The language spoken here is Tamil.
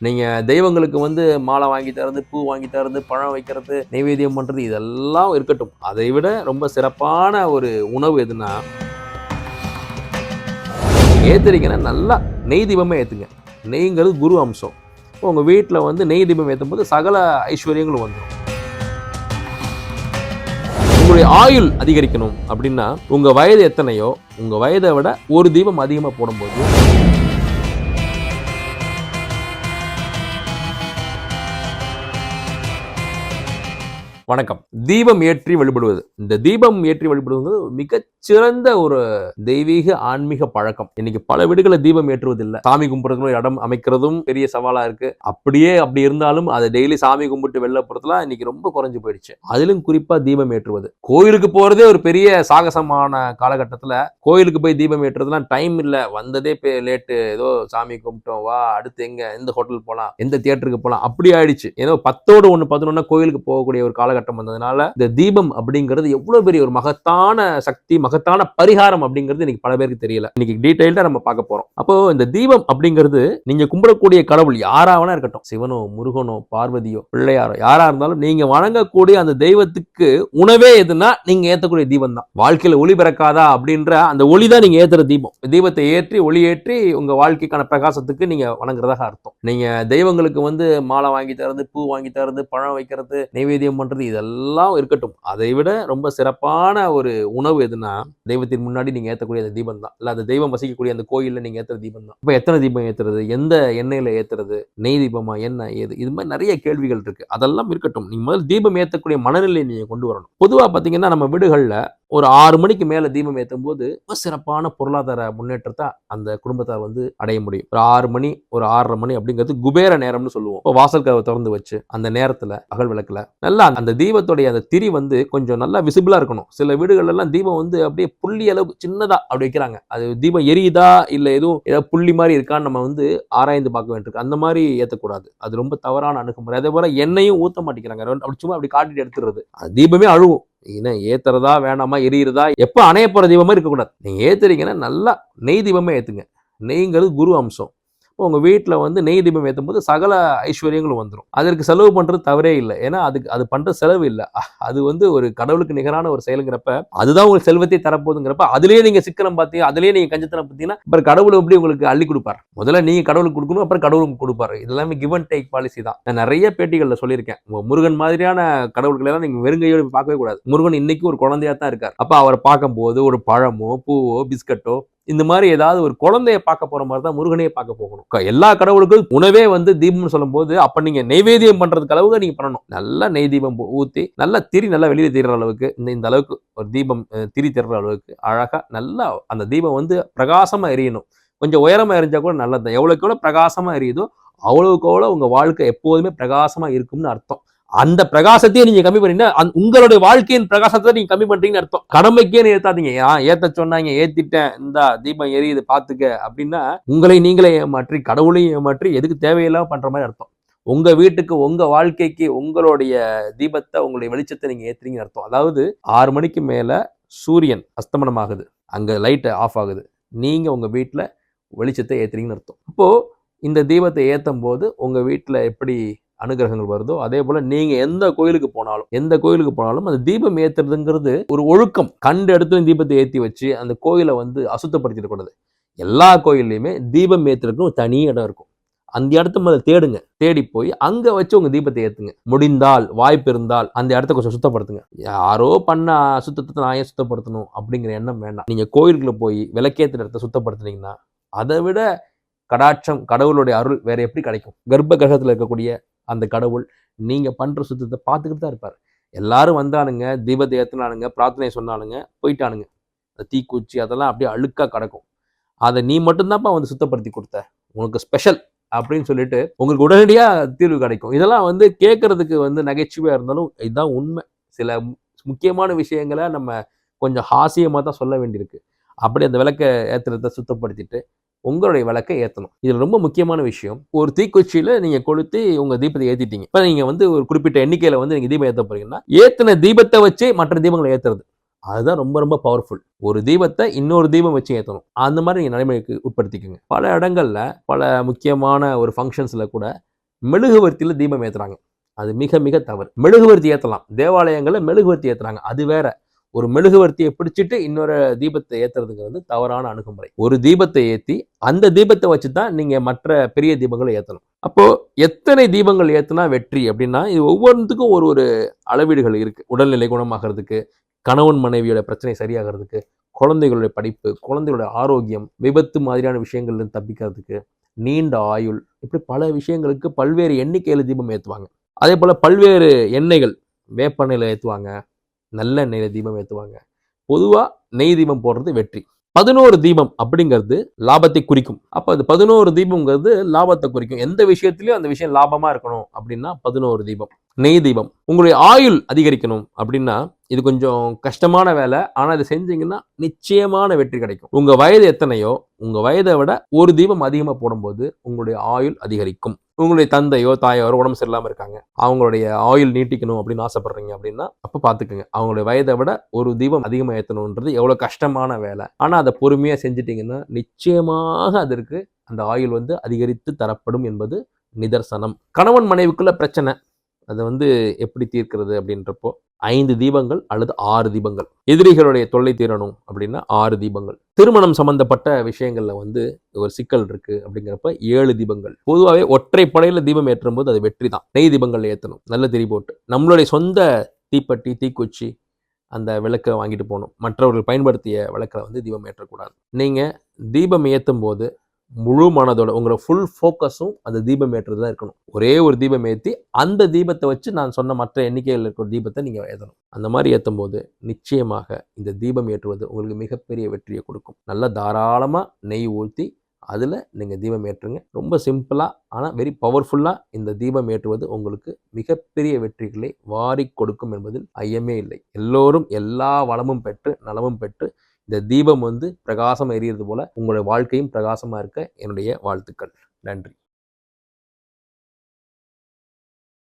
நீங்கள் தெய்வங்களுக்கு வந்து மாலை வாங்கி தரது பூ வாங்கி தரது பழம் வைக்கிறது நைவேத்தியம் பண்ணுறது இதெல்லாம் இருக்கட்டும். அதை விட ரொம்ப சிறப்பான ஒரு உணவு எதுனா ஏற்றுறீங்கன்னா நல்லா நெய் தீபமே ஏற்றுங்க நெய்ங்கிறது குரு அம்சம். உங்கள் வீட்டில் வந்து நெய் தீபம் ஏற்றும் போது சகல ஐஸ்வர்யங்களும் வந்துடும் உங்களுடைய ஆயுள் அதிகரிக்கணும் அப்படின்னா உங்கள் வயது எத்தனையோ உங்கள் வயதை விட ஒரு தீபம் அதிகமாக போடும்போது வணக்கம். தீபம் ஏற்றி வழிபடுவது. இந்த தீபம் ஏற்றி வழிபடுவது மிகச்சிறந்த ஒரு தெய்வீக ஆன்மீக பழக்கம். இன்னைக்கு பல வீடுகளில் தீபம் ஏற்றுவதில்லை. சாமி கும்பிடுறதும் இடம் அமைக்கிறதும் பெரிய சவாலா இருக்கு. அப்படியே அப்படி இருந்தாலும் அதை டெய்லி சாமி கும்பிட்டு வெளில போறதுலாம் இன்னைக்கு ரொம்ப குறைஞ்சு போயிடுச்சு. அதிலும் குறிப்பா தீபம் ஏற்றுவது. கோயிலுக்கு போறதே ஒரு பெரிய சாகசமான காலகட்டத்துல கோயிலுக்கு போய் தீபம் ஏற்றுறதுலாம் டைம் இல்லை. வந்ததே லேட்டு. ஏதோ சாமி கும்பிட்டோம் வா அடுத்து எங்க? எந்த ஹோட்டல் போகலாம் எந்த தியேட்டருக்கு போகலாம் அப்படி ஆயிடுச்சு. ஏதோ பத்தோடு ஒன்று பதினொன்னா கோயிலுக்கு போகக்கூடிய ஒரு காலகட்டம் வந்ததுனால இந்த தீபம் அப்படிங்கிறது எவ்வளவு பெரிய ஒரு மகத்தான சக்தி மகத்தான பரிகாரம் அப்படிங்கிறது இன்னைக்கு பல பேருக்கு தெரியல. இன்னைக்கு டீடைல்டா நம்ம பார்க்க போறோம். அப்போ இந்த தீபம் அப்படிங்கிறது நீங்க கும்பிடக்கூடிய கடவுள் யாராவனா இருக்கட்டும். சிவனோ முருகனோ பார்வதியோ பிள்ளையாரோ யாரா இருந்தாலும் நீங்க வணங்கக்கூடிய அந்த தெய்வத்துக்கு உணவே எதுனா நீங்க ஏத்தக்கூடிய தீபம் தான். வாழ்க்கையில ஒளி பிறக்காதா அப்படின்ற அந்த ஒளி தான் நீங்க ஏத்துற தீபம். தீபத்தை ஏற்றி ஒளி ஏற்றி உங்க வாழ்க்கைக்கான பிரகாசத்துக்கு நீங்க வணங்குறதாக அர்த்தம். நீங்க தெய்வங்களுக்கு வந்து மாலை வாங்கி தரது பூ வாங்கி தரது பழம் வைக்கிறது நைவேத்தியம் பண்றது இதெல்லாம் இருக்கட்டும். அதை விட ரொம்ப சிறப்பான ஒரு உணவு எதுனா தெய்வத்தின் முன்னாடி நீங்கள் ஏற்றக்கூடிய அந்த தீபம் தான் இல்லை அந்த தெய்வம் வசிக்கக்கூடிய அந்த கோயிலில் நீங்கள் ஏற்றுற தீபம் தான் இப்போ எத்தனை தீபம் ஏற்றுறது எந்த எண்ணெயில் ஏற்றுறது நெய் தீபமா? என்ன? ஏது? இது மாதிரி நிறைய கேள்விகள் இருக்குது அதெல்லாம் இருக்கட்டும். நீங்கள் முதல் தீபம் ஏற்றக்கூடிய மனநிலையை நீங்கள் கொண்டு வரணும். பொதுவாக பார்த்தீங்கன்னா நம்ம வீடுகளில் ஒரு ஆறு மணிக்கு மேலே தீபம் ஏற்றும் போது சிறப்பான பொருளாதார முன்னேற்றத்தை அந்த குடும்பத்தார் வந்து அடைய முடியும். ஒரு ஆறு மணி ஒரு ஆறரை மணி அப்படிங்கிறது குபேர நேரம்னு சொல்லுவோம். இப்போ வாசல் கதவை திறந்து வச்சு அந்த நேரத்தில் அகல் விளக்கில் நல்லா அந்த தீபத்துடைய அந்த திரி வந்து கொஞ்சம் நல்லா விசிபிளாக இருக்கணும். சில வீடுகள்லெல்லாம் தீபம் வந்து அப்படியே புள்ளி அளவு சின்னதாக அப்படி வைக்கிறாங்க. அது தீபம் எரியுதா இல்லை எதுவும் ஏதாவது புள்ளி மாதிரி இருக்கான்னு நம்ம வந்து ஆராய்ந்து பார்க்க வேண்டியிருக்கு. அந்த மாதிரி ஏற்றக்கூடாது அது ரொம்ப தவறான அணுகுமுறை. அதே போல் எண்ணெயும் ஊற்ற மாட்டேங்கிறாங்க. அப்படி சும்மா அப்படி காட்டிட்டு எடுத்துடுறது. அது தீபமே அழுவும். என்ன ஏத்துறதா வேணாமா எரியிறதா? எப்போ அணைய போகிற தீபமா இருக்கக்கூடாது. நீங்கள் ஏத்துறீங்கன்னா நல்லா நெய் தீபமே ஏத்துங்க. நெய்ங்கிறது குரு அம்சம். உங்கள் வீட்டில் வந்து நெய் தீபம் ஏற்றும் போது சகல ஐஸ்வர்யங்களும் வந்துடும் அதற்கு செலவு பண்ணுறது தவறே இல்லை. ஏன்னா அதுக்கு அது பண்ணுற செலவு இல்லை. அது வந்து ஒரு கடவுளுக்கு நிகரான ஒரு செயலுங்கிறப்ப அதுதான் உங்களுக்கு செல்வத்தை தரப்போகுதுங்கிறப்ப அதுலேயே நீங்கள் சிக்கனம் பார்த்தீங்க அதுலேயே நீங்கள் கஞ்சத்தனம் பார்த்தீங்கன்னா அப்புறம் கடவுள் எப்படி உங்களுக்கு அள்ளி கொடுப்பார்? முதல்ல நீங்கள் கடவுளுக்கு கொடுக்கணும் அப்புறம் கடவுளுக்கு கொடுப்பாரு. இதெல்லாமே கிவ் அண்ட் டேக் பாலிசி தான். நான் நிறைய பேட்டிகளில் சொல்லியிருக்கேன். முருகன் மாதிரியான கடவுள்களை எல்லாம் நீங்கள் வெறுங்கையோடு பார்க்கவே கூடாது. முருகன் இன்னைக்கு ஒரு குழந்தையா தான் இருக்கார். அப்போ அவரை பார்க்கும்போது ஒரு பழமோ பூவோ பிஸ்கட்டோ இந்த மாதிரி ஏதாவது ஒரு குழந்தைய பார்க்க போற மாதிரி தான் முருகனையே பார்க்க போகணும். எல்லா கடவுளுக்கும் உணவே வந்து தீபம்னு சொல்லும்போது அப்ப நீங்க நெய்வேதியம் பண்றதுக்கு அளவுக்கு நீங்க பண்ணணும். நல்லா நெய் தீபம் ஊற்றி ஊத்தி நல்லா திரி நல்லா வெளியே தெரிகிற அளவுக்கு இந்த இந்த அளவுக்கு ஒரு தீபம் திரி தீர்ற அளவுக்கு அழகா நல்லா அந்த தீபம் வந்து பிரகாசமா எரியணும். கொஞ்சம் உயரமா எரிஞ்சா கூட நல்லது தான் எவ்வளோக்கு எவ்வளோ பிரகாசமா எரியுதோ அவ்வளோக்கு அவ்வளோ உங்க வாழ்க்கை எப்போதுமே பிரகாசமா இருக்கும்னு அர்த்தம். அந்த பிரகாசத்தையே நீங்க கம்மி பண்ணீங்கன்னா உங்களுடைய வாழ்க்கையின் பிரகாசத்தை நீங்க கம்மி பண்றீங்கன்னு அர்த்தம். கடமைக்கே ஏத்தாதீங்க. ஏத்த சொன்னாங்க ஏத்திட்டேன். இந்த தீபம் எரியுது பாத்துக்க. அப்படின்னா உங்களை நீங்களே ஏமாற்றி கடவுளையும் ஏமாற்றி எதுக்கு தேவையில்லாம பண்ற மாதிரி அர்த்தம். உங்க வீட்டுக்கு உங்க வாழ்க்கைக்கு உங்களுடைய தீபத்தை உங்களுடைய வெளிச்சத்தை நீங்க ஏத்துறீங்கன்னு அர்த்தம். அதாவது ஆறு மணிக்கு மேல சூரியன் அஸ்தமனம் ஆகுது அங்க லைட்டை ஆஃப் ஆகுது. நீங்க உங்க வீட்டுல வெளிச்சத்தை ஏத்துறீங்கன்னு அர்த்தம். அப்போ இந்த தீபத்தை ஏற்றும் போது உங்கள் வீட்டில் எப்படி அனுகிரகங்கள் வருதோ அதே போல நீங்க எந்த கோயிலுக்கு போனாலும் எந்த கோயிலுக்கு போனாலும் அந்த தீபம் ஏத்துறதுங்கிறது ஒரு ஒழுக்கம். கண்டு எடுத்து தீபத்தை ஏற்றி வச்சு அந்த கோயிலை வந்து அசுத்தப்படுத்திடக்கூடாது எல்லா கோயில்லையுமே தீபம் ஏத்துறதுக்கு ஒரு தனி இடம் இருக்கும். அந்த இடத்த முதல்ல தேடுங்க. தேடி போய் அங்க வச்சு உங்க தீபத்தை ஏத்துங்க. முடிந்தால் வாய்ப்பு இருந்தால் அந்த இடத்த கொஞ்சம் சுத்தப்படுத்துங்க. யாரோ பண்ண அசுத்தத்தை நான் ஏன் சுத்தப்படுத்தணும் அப்படிங்கிற எண்ணம் வேண்டாம். நீங்க கோயிலுக்குள்ள போய் விளக்கேத்துற இடத்த சுத்தப்படுத்துனீங்கன்னா அதை விட கடாட்சம் கடவுளுடைய அருள் வேற எப்படி கிடைக்கும்? கர்ப்ப கிரகத்தில் இருக்கக்கூடிய அந்த கடவுள் நீங்கள் பண்ணுற சுத்தத்தை பார்த்துக்கிட்டு தான் இருப்பார். எல்லாரும் வந்தானுங்க தீபத்தை ஏற்றினானுங்க பிரார்த்தனை சொன்னானுங்க போயிட்டானுங்க. அந்த தீக்குச்சி அதெல்லாம் அப்படியே அழுக்காக கிடக்கும். அதை நீ மட்டும்தான்ப்பா வந்து சுத்தப்படுத்தி கொடுத்த. உனக்கு ஸ்பெஷல் அப்படின்னு சொல்லிட்டு உங்களுக்கு உடனடியாக தீர்வு கிடைக்கும். இதெல்லாம் வந்து கேட்கறதுக்கு வந்து நகைச்சுவையாக இருந்தாலும் இதுதான் உண்மை. சில முக்கியமான விஷயங்களை நம்ம கொஞ்சம் ஹாசியமாக தான் சொல்ல வேண்டியிருக்கு. அப்படி அந்த விளக்கை ஏத்துறத சுத்தப்படுத்திட்டு உங்களுடைய விளக்கை ஏற்றணும் இதில் ரொம்ப முக்கியமான விஷயம் ஒரு தீக்குச்சியில் நீங்கள் கொளுத்தி உங்கள் தீபத்தை ஏற்றிட்டீங்க இப்போ நீங்கள் வந்து ஒரு குறிப்பிட்ட எண்ணிக்கையில் வந்து நீங்கள் தீபம் ஏற்ற போகிறீங்கன்னா ஏற்றின தீபத்தை வச்சே மற்ற தீபங்களை ஏற்றுறது அதுதான் ரொம்ப ரொம்ப பவர்ஃபுல் ஒரு தீபத்தை இன்னொரு தீபம் வச்சு ஏற்றணும் அந்த மாதிரி நீங்கள் நடைமுறைக்கு உட்படுத்திக்கோங்க. பல இடங்களில் பல முக்கியமான ஒரு ஃபங்க்ஷன்ஸில் கூட மெழுகுவர்த்தியில் தீபம் ஏற்றுறாங்க அது மிக மிக தவறு. மெழுகுவர்த்தி ஏற்றலாம் தேவாலயங்களில் மெழுகுவர்த்தி ஏற்றுறாங்க அது வேற. ஒரு மெழுகுவர்த்தியை பிடிச்சிட்டு இன்னொரு தீபத்தை ஏற்றுறதுங்கிறது தவறான அணுகுமுறை. ஒரு தீபத்தை ஏற்றி அந்த தீபத்தை வச்சு தான் நீங்கள் மற்ற பெரிய தீபங்களை ஏற்றணும் அப்போது எத்தனை தீபங்கள் ஏற்றினா வெற்றி அப்படின்னா இது ஒவ்வொன்றுத்துக்கும் ஒரு ஒரு அளவீடுகள் இருக்குது உடல்நிலை குணமாகிறதுக்கு கணவன் மனைவியோட பிரச்சனை சரியாகிறதுக்கு குழந்தைகளுடைய படிப்பு குழந்தைகளுடைய ஆரோக்கியம் விபத்து மாதிரியான விஷயங்கள்லேருந்து தப்பிக்கிறதுக்கு நீண்ட ஆயுள் இப்படி பல விஷயங்களுக்கு பல்வேறு எண்ணிக்கையில் தீபம் ஏற்றுவாங்க அதே போல் பல்வேறு எண்ணெய்கள் வேப்பெண்ணெயில் ஏற்றுவாங்க நல்ல நெய் தீபம் ஏற்றுவாங்க பொதுவாக நெய் தீபம் போடுறது வெற்றி. பதினோரு தீபம் அப்படிங்கிறது லாபத்தை குறிக்கும். அப்போ அது பதினோரு தீபம்ங்கிறது லாபத்தை குறிக்கும். எந்த விஷயத்துலையும் அந்த விஷயம் லாபமாக இருக்கணும் அப்படின்னா பதினோரு தீபம். நெய் தீபம். உங்களுடைய ஆயுள் அதிகரிக்கணும் அப்படின்னா இது கொஞ்சம் கஷ்டமான வேலை. ஆனால் இதை செஞ்சீங்கன்னா நிச்சயமான வெற்றி கிடைக்கும். உங்கள் வயது எத்தனையோ? உங்கள் வயதை விட ஒரு தீபம் அதிகமாக போடும்போது உங்களுடைய ஆயுள் அதிகரிக்கும். உங்களுடைய தந்தையோ தாயோரோ உடம்பு சரியில்லாமல் இருக்காங்க. அவங்களுடைய ஆயுள் நீட்டிக்கணும் அப்படின்னு ஆசைப்படுறீங்க அப்படின்னா அப்போ பார்த்துக்குங்க அவங்களுடைய வயதை விட ஒரு தீபம் அதிகமாக ஏற்றணுன்றது எவ்வளோ கஷ்டமான வேலை. ஆனால் அதை பொறுமையாக செஞ்சிட்டிங்கன்னா நிச்சயமாக அதற்கு அந்த ஆயுள் வந்து அதிகரித்து தரப்படும் என்பது நிதர்சனம். கணவன் மனைவிக்குள்ள பிரச்சனை. அதை வந்து எப்படி தீர்க்கிறது அப்படின்றப்போ ஐந்து தீபங்கள் அல்லது ஆறு தீபங்கள். எதிரிகளுடைய தொல்லை தீரணும் அப்படின்னா ஆறு தீபங்கள். திருமணம் சம்பந்தப்பட்ட விஷயங்கள்ல வந்து ஒரு சிக்கல் இருக்கு அப்படிங்கிறப்ப ஏழு தீபங்கள். பொதுவாகவே ஒற்றை படையில தீபம் ஏற்றும் போது அது வெற்றி தான். நெய் தீபங்கள் ஏற்றணும் நல்ல திரி போட்டு. நம்மளுடைய சொந்த தீப்பெட்டி தீக்குச்சி அந்த விளக்கை வாங்கிட்டு போகணும். மற்றவர்கள் பயன்படுத்திய விளக்கில் வந்து தீபம் ஏற்றக்கூடாது. நீங்கள் தீபம் ஏற்றும் போது முழு மனதோட உங்களோட ஃபுல் ஃபோக்கஸும் அந்த தீபம் ஏற்றுறது தான் இருக்கணும். ஒரே ஒரு தீபம் ஏற்றி அந்த தீபத்தை வச்சு நான் சொன்ன மற்ற எண்ணிக்கையில் இருக்கிற தீபத்தை நீங்கள் ஏற்றணும் அந்த மாதிரி ஏற்றும் போது நிச்சயமாக இந்த தீபம் ஏற்றுவது உங்களுக்கு மிகப்பெரிய வெற்றியை கொடுக்கும். நல்லா தாராளமாக நெய் ஊற்றி அதில் நீங்கள் தீபம் ஏற்றுங்க. ரொம்ப சிம்பிளாக ஆனால் வெரி பவர்ஃபுல்லாக இந்த தீபம் ஏற்றுவது உங்களுக்கு மிகப்பெரிய வெற்றிகளை வாரி கொடுக்கும் என்பதில் ஐயமே இல்லை. எல்லோரும் எல்லா வளமும் பெற்று நலமும் பெற்று இந்த தீபம் வந்து பிரகாசம் எரியறது போல உங்களுடைய வாழ்க்கையும் பிரகாசமாக இருக்க என்னுடைய வாழ்த்துக்கள். நன்றி.